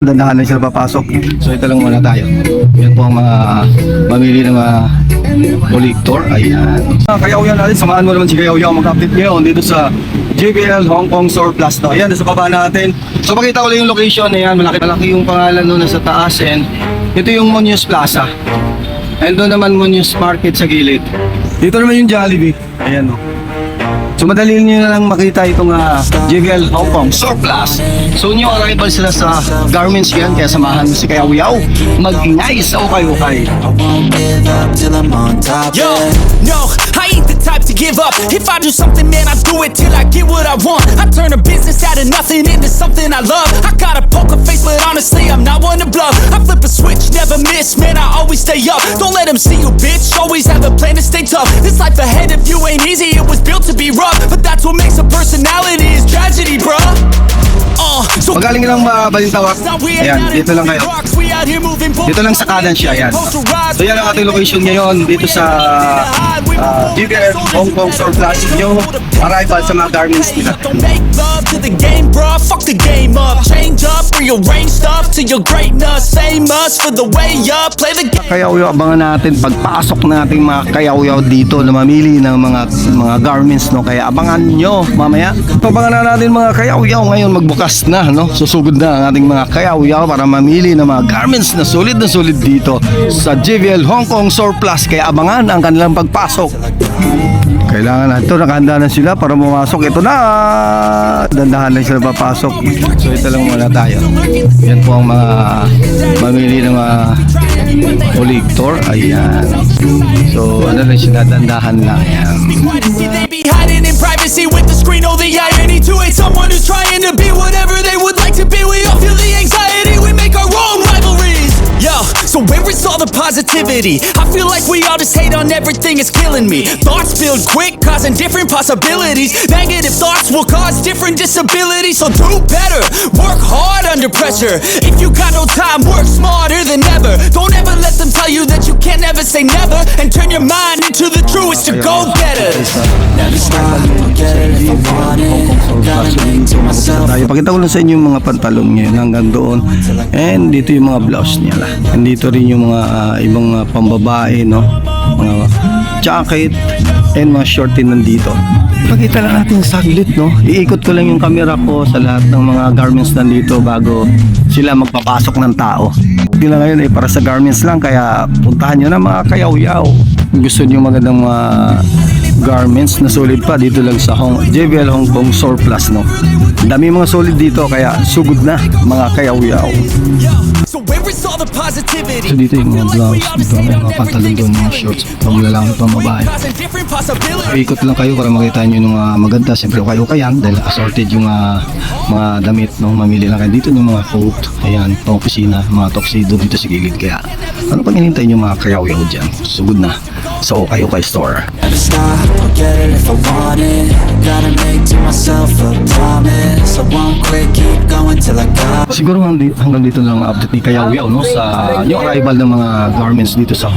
Dandahan lang sila papasok. So ito lang muna tayo. Yan po ang mga mamili ng mga collector. Ayan. Uh, Kayaw yan natin. Samahan mo naman si Kayaw Yaw mag-update ngayon dito sa JBL Hong Kong Store Plus. No? Ayan, sa baba natin. So pakita ko lang yung location. Ayan, malaki-malaki yung pangalan doon sa taas. And ito yung Munoz Plaza. And doon naman Munoz Market sa gilid. Dito naman yung Jollibee. Ayan o. So madali niyo na lang makita itong uh, JBL Hong Kong Surplus. So new arrival sila sa garments yan, kaya samahan mo si Kaya Uyaw. Mag-ingay sa ukay-ukay. I won't give up till I'm on top. Yo, no, I ain't the type to give up. If I do something, man, I do it till I get what I want. I turn a business out of nothing into something I love. I got a poker face, but honestly, I'm not one to bluff. I flip a switch, never miss, man, I always stay up. Don't let them see you, bitch. Always have a plan to stay tough. This life ahead of you personality Magaling lang mabalintawak. Ayan, dito lang kayo. Dito lang sa kanan siya, yan. So yan ang ating location ngayon dito sa uh, JBL Hong Kong Surplus. New arrival sa mga garments nila. Fuck the game up. Change up, rearrange stuff to your greatness. Same us for the way up. Play the game. Kayaw-yaw, abangan natin pagpasok nating mga kayaw-yaw dito na mamili ng mga mga garments no kaya abangan nyo mamaya abangan na natin mga kayaw-yaw ngayon magbukas na no susugod na ang ating mga kayaw-yaw para mamili ng mga garments na solid na solid dito sa JVL Hong Kong Surplus kaya abangan ang kanilang pagpasok. Kailangan na ito nakahanda na sila para pumasok. Ito na! Dandahan lang sila papasok. So ito lang muna tayo. Yan po ang mga mamili ng mga collector ayan. So ano lang sila dandahan lang. Yan positivity? I feel like we all just hate on everything. It's killing me. Thoughts build quick, causing different possibilities. Negative thoughts will cause different disabilities. So do better. Work hard under pressure. If you got no time, work smarter than ever. Don't ever let them tell you that you can't ever say never. And turn your mind into the truest to go myself. tayo pakita ko lang sa inyo yung mga pantalon ngayon hanggang doon and dito yung mga blouse niya and dito rin yung mga ah, ibang mga pambabae no? Mga jacket and mga short din nandito. Pakita lang natin saglit no? Iikot ko lang yung camera ko sa lahat ng mga garments nandito bago sila magpapasok ng tao. Lang ngayon eh para sa garments lang kaya puntahan nyo na mga kayaw-yaw. Gusto nyo magandang mga garments na solid pa dito lang sa Hong, JBL Hong Kong Surplus no. Dami mga solid dito kaya sugod na mga kayaw-yaw. So where is all the positivity? So dito yung mga blouse, dito may mga pantalon doon, mga shorts, pang lalaki, pang babae. Ikot lang kayo para makita nyo yung mga maganda. Siyempre kayo kayan dahil assorted yung ah, mga damit. No? Mamili lang kayo. Dito yung mga coat. Ayan, pang opisina, mga tuxedo dito sa gilid. Kaya ano pang hinintay nyo mga kayaw-yaw dyan? Sugod na sa Okay Okay Store. Siguro hanggang, hanggang dito lang ang update ni Kayaw Yaw no sa yung arrival ng mga garments dito sa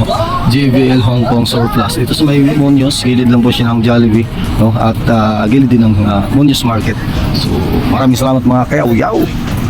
JBL Hong Kong Surplus. Ito sa may Munoz, gilid lang po siya ng Jollibee no at ah, gilid din ng uh, Munoz Market. So maraming salamat mga Kayaw Yaw.